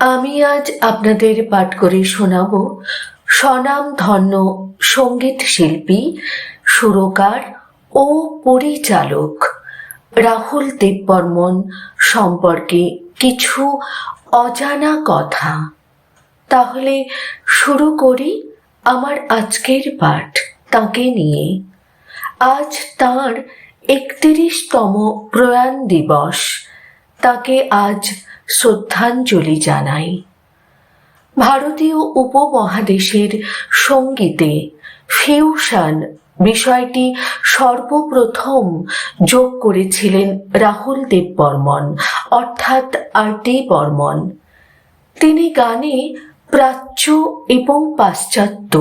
আমি আজ আপনাদের পাঠ করে শোনাব স্বনাম ধন্য সংগীত শিল্পী, সুরকার ও পরিচালক রাহুল দেববর্মন সম্পর্কে কিছু অজানা কথা। তাহলে শুরু করি আমার আজকের পাঠ তাকে নিয়ে। আজ তার একত্রিশতম প্রয়াণ দিবস। তাকে আজ শ্রদ্ধাঞ্জলি জানাই। ভারতীয় উপমহাদেশের সঙ্গীতে ফিউশন বিষয়টি সর্বপ্রথম যোগ করেছিলেন রাহুল দেব বর্মন, অর্থাৎ আর ডি বর্মন। তিনি গানে প্রাচ্য এবং পাশ্চাত্য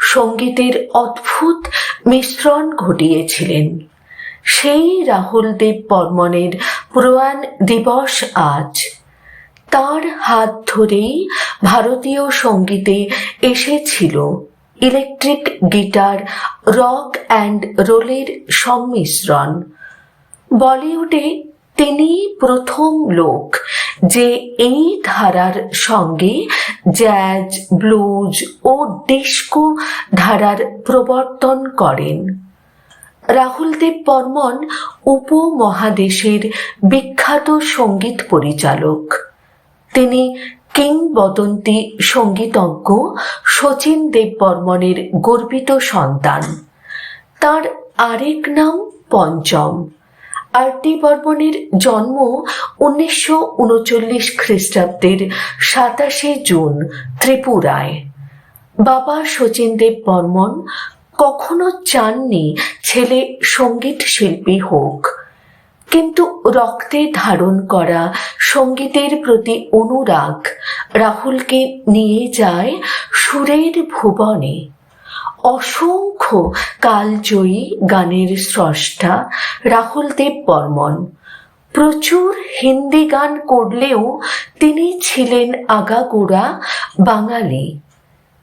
সঙ্গীতের অদ্ভুত মিশ্রণ ঘটিয়েছিলেন। সেই রাহুল দেব বর্মনের প্রয়াণ দিবস আজ। তার হাত ধরেই ভারতীয় সঙ্গীতে এসেছিল ইলেকট্রিক গিটার, রক অ্যান্ড রোলের সংমিশ্রণ বলিউডে তিনি প্রথম লোক যে এই ধারার সঙ্গে জ্যাজ, ব্লুজ ও ডিস্কো ধারার প্রবর্তন করেন। রাহুল দেব বর্মন উপমহাদেশের বিখ্যাত সংগীত পরিচালক। তিনি কিংবদন্তি সঙ্গীতজ্ঞ শচীন দেব বর্মনের গর্বিত সন্তান। তার আরেক নাম পঞ্চম। আর টি বর্মনের জন্ম উনিশশো উনচল্লিশ খ্রিস্টাব্দের সাতাশে জুন ত্রিপুরায়। বাবা শচীন দেব বর্মন কখনো চাননি ছেলে সংগীত শিল্পী হোক। কিন্তু রক্তে ধারণ করা সঙ্গীতের প্রতি অনুরাগ রাহুলকে নিয়ে যায় সুরের ভুবনে। অসংখ্য কালজয়ী গানের স্রষ্টা রাহুল দেব বর্মন। প্রচুর হিন্দি গান করলেও তিনি ছিলেন আগাগোড়া বাঙালি।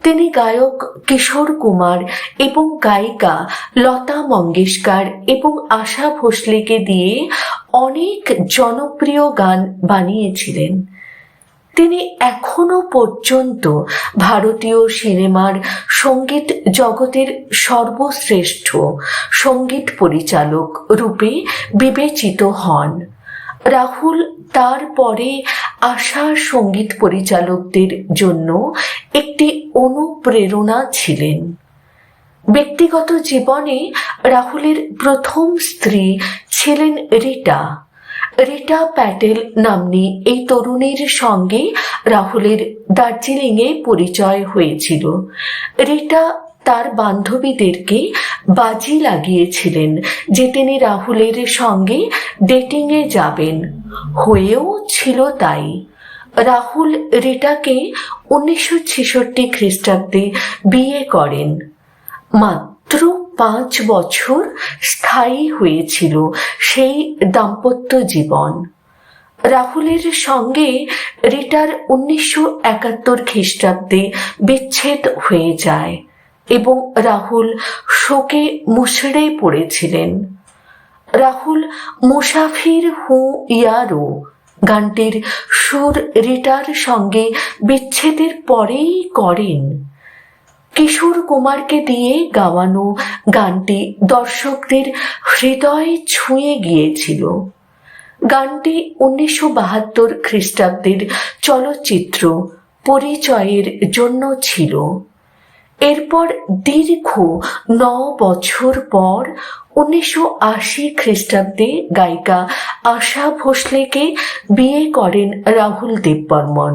তিনি গায়ক কিশোর কুমার এবং গায়িকা লতা মঙ্গেশকর এবং আশা ভোসলেকে দিয়ে অনেক জনপ্রিয় গান বানিয়েছিলেন। তিনি এখনও পর্যন্ত ভারতীয় সিনেমার সংগীত জগতের সর্বশ্রেষ্ঠ সংগীত পরিচালক রূপে বিবেচিত হন। রাহুল তারপরে আশা সংগীত পরিচালকদের জন্য একটি অনুপ্রেরণা ছিলেন। ব্যক্তিগত জীবনে রাহুলের প্রথম স্ত্রী ছিলেন রিটা রিটা প্যাটেল নাম্নী এই তরুণীর সঙ্গে রাহুলের দার্জিলিংয়ে পরিচয় হয়েছিল। রিটা তার বান্ধবীদেরকে বাজি লাগিয়েছিলেন যে তিনি রাহুলের সঙ্গে ডেটিংয়ে যাবেন। হয়েও ছিল তাই। রাহুল রিটাকে উনিশশো ছেষট্টি খ্রিস্টাব্দে বিয়ে করেন। মাত্র পাঁচ বছর স্থায়ী হয়েছিল সেই দাম্পত্য জীবন। রাহুলের সঙ্গে রিটার উনিশশো একাত্তর খ্রিস্টাব্দে বিচ্ছেদ হয়ে যায় এবং রাহুল শোকে মুষড়ে পড়েছিলেন। রাহুল, মুসাফির হু ইয়ারো। গানটির সুর রিটার সঙ্গে বিচ্ছেদের পরেই করেন। কিশোর কুমারকে দিয়ে গাওয়ানো গানটি দর্শকদের হৃদয় ছুঁয়ে গিয়েছিল। গানটি উনিশশো বাহাত্তর খ্রিস্টাব্দের চলচ্চিত্র পরিচয়ের জন্য ছিল। এরপর দীর্ঘ ন বছর পর উনিশশো আশি খ্রিস্টাব্দে গায়িকা আশা ভোসলেকে বিয়ে করেন রাহুল দেববর্মন।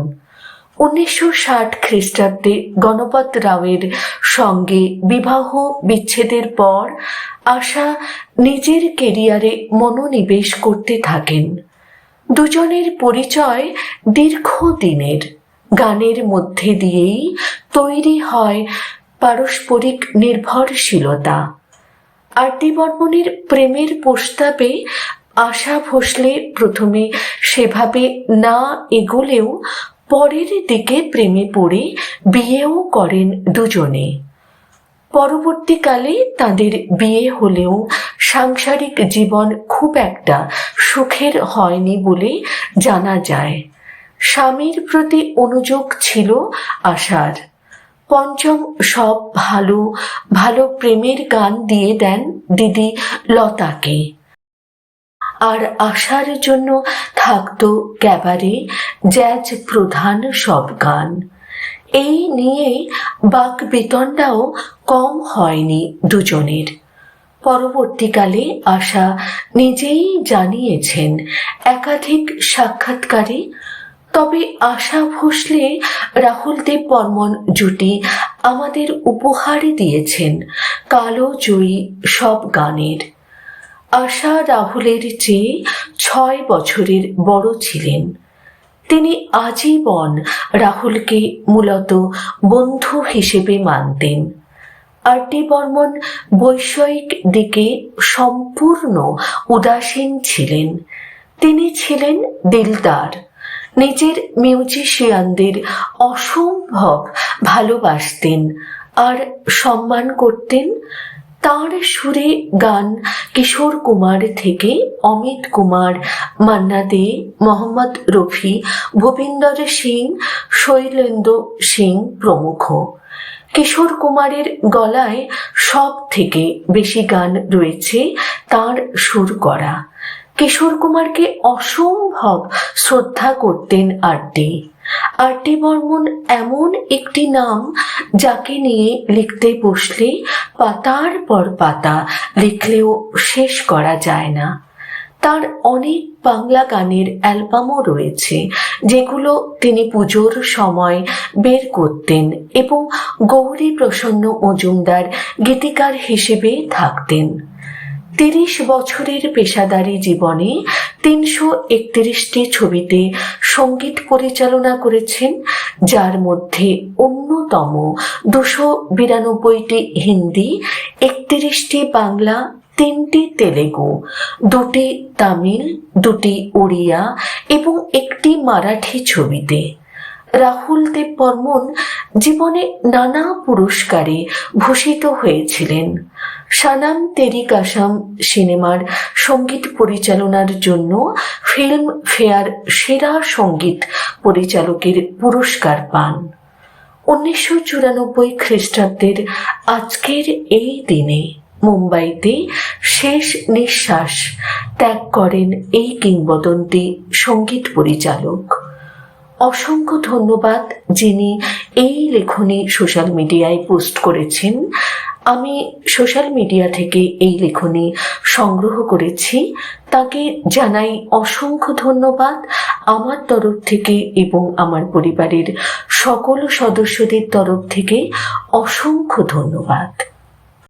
উনিশশো ষাট খ্রিস্টাব্দে গণপত রাওয়ের সঙ্গে বিবাহ বিচ্ছেদের পর আশা নিজের কেরিয়ারে মনোনিবেশ করতে থাকেন। দুজনের পরিচয় দীর্ঘদিনের। গানের মধ্যে দিয়েই তৈরি হয় পারস্পরিক নির্ভরশীলতা। আর ডি বর্মনের প্রেমের প্রস্তাবে আশা ভোসলে প্রথমে সেভাবে না এগোলেও পরের দিকে প্রেমে পড়ে বিয়েও করেন দুজনে। পরবর্তীকালে তাদের বিয়ে হলেও সাংসারিক জীবন খুব একটা সুখের হয়নি বলে জানা যায়। স্বামীর প্রতি অনুযোগ ছিল আশার। পঞ্চম সব ভালো ভালো প্রেমের গান দিয়ে দেন দিদি লতাকে। আর আশার জন্য থাকতো ক্যাবারে জ্যাজ প্রধান সব গান। এই নিয়ে বাক বেতনটাও কম হয়নি দুজনের। পরবর্তীকালে আশা নিজেই জানিয়েছেন, একাধিক সাক্ষাৎকারে তবে আশা ভোসলে রাহুল দেব বর্মন জুটি আমাদের উপহার দিয়েছেন। কালো জয়ী সব গানের। আশা রাহুলের চেয়ে ছয় বছরের বড় ছিলেন। তিনি আজীবন রাহুলকে মূলত বন্ধু হিসেবে মানতেন। আর টি বর্মন বৈষয়িক দিকে সম্পূর্ণ উদাসীন ছিলেন। তিনি ছিলেন দিলদার। নিজের মিউজিশিয়ানদের অসম্ভব ভালোবাসতেন আর সম্মান করতেন। তাঁর সুরে গান কিশোর কুমার থেকে অমিত কুমার, মান্না দে, মোহাম্মদ রফি, ভূপিন্দর সিং, শৈলেন্দ্র সিং প্রমুখ। কিশোর কুমারের গলায় সব থেকে বেশি গান রয়েছে তার সুর করা। কিশোর কুমারকে অসম্ভব শ্রদ্ধা করতেন আরটি আরটি বর্মন এমন একটি নাম যাকে নিয়ে লিখতে বসলে পাতার পর পাতা লিখলেও শেষ করা যায় না। তার অনেক বাংলা গানের অ্যালবামও রয়েছে, যেগুলো তিনি পুজোর সময় বের করতেন এবং গৌরী প্রসন্ন মজুমদার গীতিকার হিসেবে থাকতেন। তিরিশ বছরের পেশাদারি জীবনে তিনশো একত্রিশটি ছবিতে সংগীত পরিচালনা করেছেন, যার মধ্যে অন্যতম দুশো বিরানব্বইটি হিন্দি, একত্রিশটি বাংলা, তিনটি তেলেগু, দুটি তামিল, দুটি ওড়িয়া এবং একটি মারাঠি ছবিতে। রাহুল দেব বর্মন জীবনে নানা পুরস্কারে ভূষিত হয়েছিলেন। সানাম তেরি কাসাম সিনেমার সংগীত পরিচালনার জন্য ফিল্ম ফেয়ার সেরা সংগীত পরিচালকের পুরস্কার পান। উনিশশো চুরানব্বই খ্রিস্টাব্দের আজকের এই দিনে মুম্বাইতে শেষ নিঃশ্বাস ত্যাগ করেন এই কিংবদন্তি সংগীত পরিচালক। অসংখ্য ধন্যবাদ যিনি এই লেখনী সোশ্যাল মিডিয়ায় পোস্ট করেছেন। আমি সোশ্যাল মিডিয়া থেকে এই লেখনী সংগ্রহ করেছি। তাকে জানাই অসংখ্য ধন্যবাদ আমার তরফ থেকে এবং আমার পরিবারের সকল সদস্যদের তরফ থেকে অসংখ্য ধন্যবাদ।